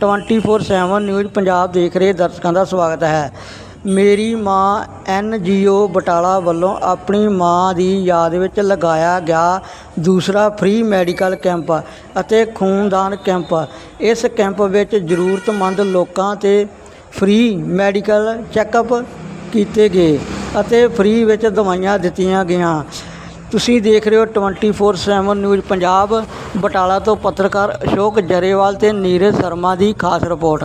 24/7 news Punjab ਦੇਖ ਰਹੇ ਦਰਸ਼ਕਾਂ ਦਾ ਸਵਾਗਤ ਹੈ। ਮੇਰੀ ਮਾਂ ਐੱਨ ਜੀ ਓ ਬਟਾਲਾ ਵੱਲੋਂ ਆਪਣੀ ਮਾਂ ਦੀ ਯਾਦ ਵਿੱਚ ਲਗਾਇਆ ਗਿਆ ਦੂਸਰਾ ਫ੍ਰੀ ਮੈਡੀਕਲ ਕੈਂਪ ਅਤੇ ਖੂਨਦਾਨ ਕੈਂਪ ਇਸ ਕੈਂਪ ਵਿੱਚ ਜ਼ਰੂਰਤਮੰਦ ਲੋਕਾਂ ਤੇ ਫ੍ਰੀ ਮੈਡੀਕਲ ਚੈੱਕਅਪ ਕੀਤੇ ਗਏ ਅਤੇ ਫ੍ਰੀ ਵਿੱਚ ਦਵਾਈਆਂ ਦਿੱਤੀਆਂ ਗਈਆਂ। ਤੁਸੀਂ ਦੇਖ ਰਹੇ ਹੋ 24/7 ਨਿਊਜ਼ ਪੰਜਾਬ, ਬਟਾਲਾ ਤੋਂ ਪੱਤਰਕਾਰ ਅਸ਼ੋਕ ਜਰੇਵਾਲ ਤੇ ਨੀਰਜ ਸ਼ਰਮਾ ਦੀ ਖਾਸ ਰਿਪੋਰਟ।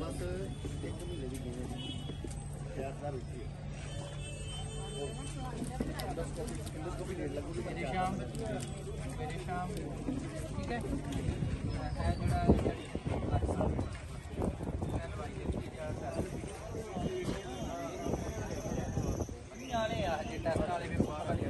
ਬਸ ਇੱਕ ਮਹੀਨੇ ਦੀ ਗੇਮ ਹੈ ਜੀ। ਤਿਆਰ ਕਰ ਦਿੱਤੀ ਹੈ ਮੇਰੇ ਸ਼ਾਮ ਮੇਰੇ ਸ਼ਾਮ ਠੀਕ ਹੈ? ਹੈ ਜਿਹੜਾ ਨਾਲੇ ਆ ਜੇ ਟੈਸਟ ਵਾਲੇ ਵੀ ਬਾਹਰ ਵਾਲੇ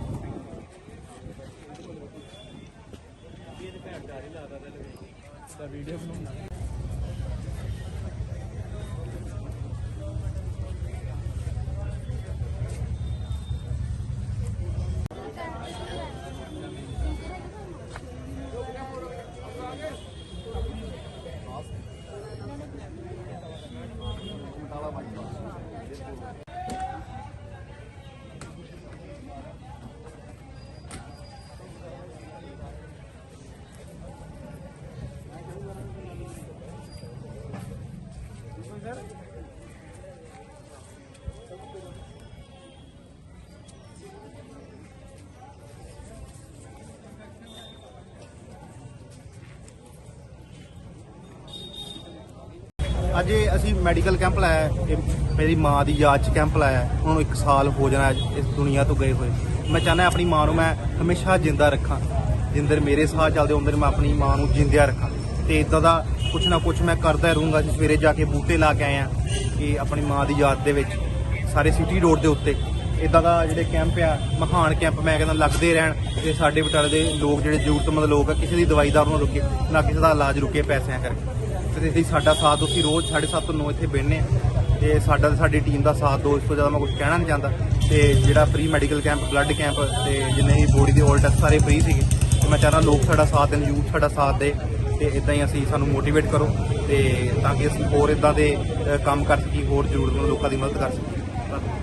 వీడియోస్లో ਅੱਜ ਅਸੀਂ ਮੈਡੀਕਲ ਕੈਂਪ ਲਾਇਆ ਹੈ। ਇਹ ਮੇਰੀ ਮਾਂ ਦੀ ਯਾਦ 'ਚ ਕੈਂਪ ਲਾਇਆ ਹੈ। ਹੁਣ ਇੱਕ ਸਾਲ ਹੋ ਜਾਣਾ ਹੈ ਇਸ ਦੁਨੀਆ ਤੋਂ ਗਏ ਹੋਏ। ਮੈਂ ਚਾਹੁੰਦਾ ਆਪਣੀ ਮਾਂ ਨੂੰ ਮੈਂ ਹਮੇਸ਼ਾ ਜਿੰਦਾ ਰੱਖਾਂ। ਜਿੰਦਰ ਮੇਰੇ ਸਾਹ ਚੱਲਦੇ ਹੁੰਦੇ ਮੈਂ ਆਪਣੀ ਮਾਂ ਨੂੰ ਜਿੰਦਿਆ ਰੱਖਾਂ। ਤੇ ਇਦਾਂ ਦਾ ਕੁਛ ਨਾ ਕੁਛ ਮੈਂ ਕਰਦਾ ਰਹੂੰਗਾ। ਅਸੀਂ ਸਵੇਰੇ ਜਾ ਕੇ ਬੂਟੇ ਲਾ ਕੇ ਆਏ ਆ ਕਿ ਆਪਣੀ ਮਾਂ ਦੀ ਯਾਦ ਦੇ ਵਿੱਚ, ਸਾਰੇ ਸਿਟੀ ਰੋਡ ਦੇ ਉੱਤੇ। ਇਦਾਂ ਦਾ ਜਿਹੜੇ ਕੈਂਪ ਆ, ਮਹਾਨ ਕੈਂਪ ਮੈਂ ਕਹਿੰਦਾ ਲੱਗਦੇ ਰਹਿਣ। ਤੇ ਸਾਡੇ ਬਟਾਲੇ ਦੇ ਲੋਕ ਜਿਹੜੇ ਜ਼ਰੂਰਤਮੰਦ ਲੋਕ ਆ, ਕਿਸੇ ਦੀ ਦਵਾਈ ਦਾ ਨਾ ਰੁਕੇ, ਨਾ ਕਿਸੇ ਦਾ ਇਲਾਜ ਰੁਕੇ ਪੈਸਿਆਂ ਕਰਕੇ। ਤੇ ਤੁਸੀਂ ਸਾਡਾ ਸਾਥ ਦਿਓ ਅਸੀਂ ਰੋਜ਼ 7:30 ਤੋਂ 9 ਇੱਥੇ ਬੈਠਨੇ ਆ ਤੇ ਸਾਡਾ ਤੇ ਸਾਡੀ ਟੀਮ ਦਾ ਸਾਥ ਦਿਓ ਇਸ ਤੋਂ ਜ਼ਿਆਦਾ ਮੈਂ ਕੁਝ ਕਹਿਣਾ ਨਹੀਂ ਚਾਹੁੰਦਾ। ਤੇ ਜਿਹੜਾ pre medical camp blood camp ਤੇ ਜਿੰਨੇ ਵੀ ਬੋਡੀ ਦੇ ਆਲ ਟੈਸਟ ਸਾਰੇ ਫ੍ਰੀ ਸੀਗੇ। ਤੇ ਮੈਂ ਚਾਹੁੰਦਾ ਲੋਕ ਸਾਡਾ ਸਾਥ ਦੇਣ ਯੂਥ ਸਾਡਾ ਸਾਥ ਦੇ। ਤੇ ਇਦਾਂ ਹੀ ਅਸੀਂ ਸਾਨੂੰ ਮੋਟੀਵੇਟ ਕਰੋ ਤੇ ਤਾਂ ਕਿ ਅਸੀਂ ਹੋਰ ਇਦਾਂ ਦੇ ਕੰਮ ਕਰ ਸਕੀਏ, ਹੋਰ ਜ਼ਰੂਰਤਮੰਦ ਲੋਕਾਂ ਦੀ ਮਦਦ ਕਰ ਸਕੀਏ। ਧੰਨਵਾਦ।